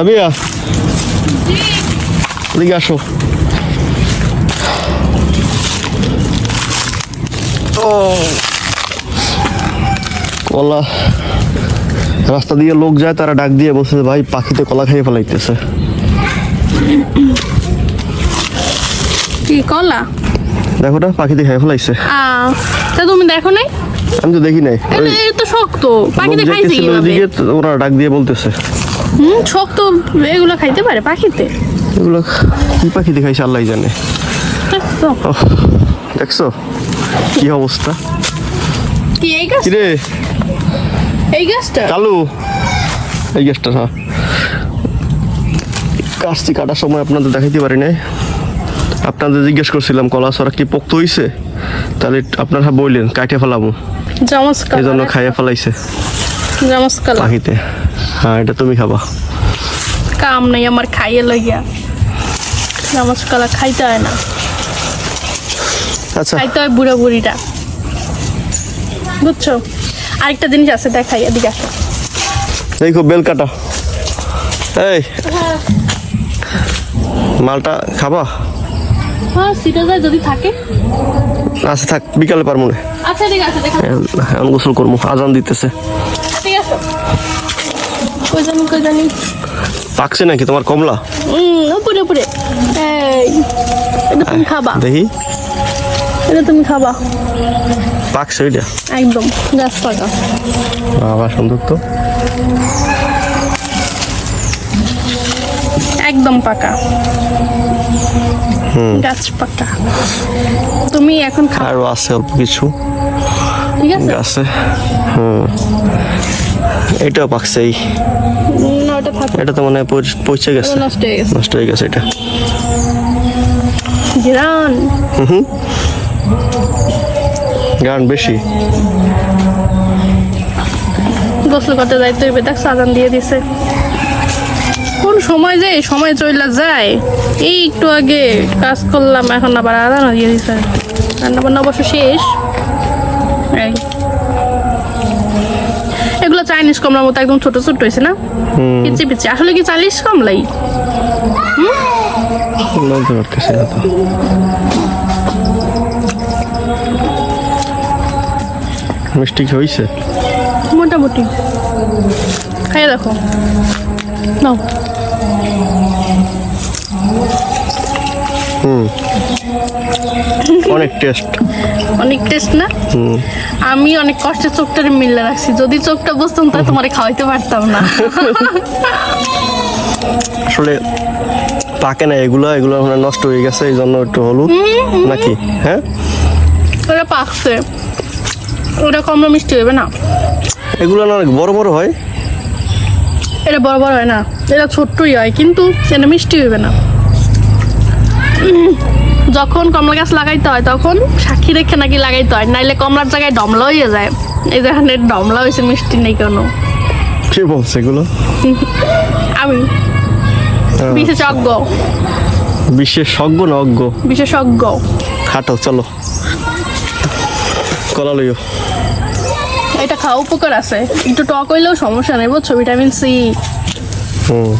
সাবিয়া এদিকে আসো ও কলা রাস্তা দিয়ে লোক যায় তারা ডাক দিয়ে বলছে ভাই পাখিতে কলা খাইয়ে ফেলাইতেছে। কি কলা? দেখো না পাখিতে খাইয়ে ফেলাইছে। আহ, তা তুমি দেখো নাই? আমি তো দেখি নাই। তো শক্ত লোক পাখিতে খাইছে যাইতেছিল কীভাবে? ওইদিকে ওরা ডাক দিয়ে বলতেছে। হুম শক্ত এগুলো খাইতে পারে পাখিতে? এগুলো কি পাখিতে খাইছে আল্লাহ জানে। দেখছ? কি অবস্থা? কি এই গাছ? কিরে? এই গাছটা? কালু? এই গ্যাসটা হ্যাঁ। কাটছি কাটার সময় আপনাদের দেখাইতে পারি নাই। আপনাদের জিজ্ঞেস করছিলাম কলা সরা কি পোক্ত হইছে? তাহলে আপনারা বললেন কাটে ফেলাবো এই জন্য কালার খাইয়ে ফেলাইছে। পাখিতে। হ্যাঁ এটা তুমি খাবা। কাম নাই আমার খাইয়ে লাগিয়া জামস কালার খাইতে হয় না। আচ্ছা। খাইতে হয় বুড়া বুড়িটা। বুঝছ? আরেকটা জিনিস আছে দেখাই এদিকে আসো। দেখো বেল কাটা। এই মালটা খাবা? হ্যাঁ সিটা যায় যদি থাকে। আচ্ছা থাক বিকালে পারব না। আচ্ছা ঠিক আছে দেখা এখন গোসল করব আজান দিতেছে। ঠিক আছে। কই জানি কই জানি। পাকছে নাকি তোমার কমলা? হুম উপরে উপরে। এই এটা তুমি খাবা। দেখি। এটা তুমি খাবা। পাকছে ওইটা। একদম গাছ পাকা। বাবা সুন্দর তো। একদম পাকা। গাছ পাকা। তুমি এখন আরও আছে অল্প কিছু। ঠিক আছে? গাছে হুম। এটাও পাকছে এই। না ওটা থাক। এটা তো মানে পচে গেছে। নষ্ট হয়ে গেছে। নষ্ট হয়ে গেছে এটা। গান বেশি। গোসল করতে যাইতে হইবে। দেখ সাজান দিয়ে দিছে। সময় যে সময় চলে যায়। এই একটু আগে কাজ করলাম এখন আবার আদান দিয়ে দিছে। রান্না বান্না অবশ্য শেষ। এই। এগুলো চাইনিজ কমলার মতো একদম ছোট ছোট হয়েছে না? পিচি পিচি। আসলে কি চাইনিজ কমলাই? বলতে পারতেছি না তো। মিষ্টি কি হয়েছে মোটামুটি। খাইয়ে দেখো। নাও। অনেক টেস্ট অনেক টেস্ট না? আমি অনেক কষ্টে চোখটারে মিলে রাখছি। যদি চোখটা বসতাম তা তোমারে খাওয়াইতে পারতাম না। আসলে পাকে না এগুলো এগুলো মানে নষ্ট হয়ে গেছে এই জন্য একটু হলুদ। নাকি? হ্যাঁ? ওটা পাকছে। ওটা কমলা মিষ্টি হবে না। এগুলো না অনেক বড় বড় হয়? এটা বড় বড় হয় না। এটা ছোট্টই হয় কিন্তু এটা মিষ্টি হবে না। যখন কমলা গাছ লাগাইতে হয় তখন সাক্ষী রেখে নাকি লাগাইতে হয়। নাইলে কমলার জায়গায় ডমলা হয়ে যায়। এই যেখানে ডমলা হয়েছে মিষ্টি নেই কেন। কি বলছে এগুলো? আমি। বিশেষজ্ঞ। বিশেষজ্ঞ না অজ্ঞ? বিশেষজ্ঞ। খাটো চলো। কলা লইও। এটা খাওয়া উপকার আছে। একটু টক হইলেও সমস্যা নেই বুঝছ? Vitamin C. হুম।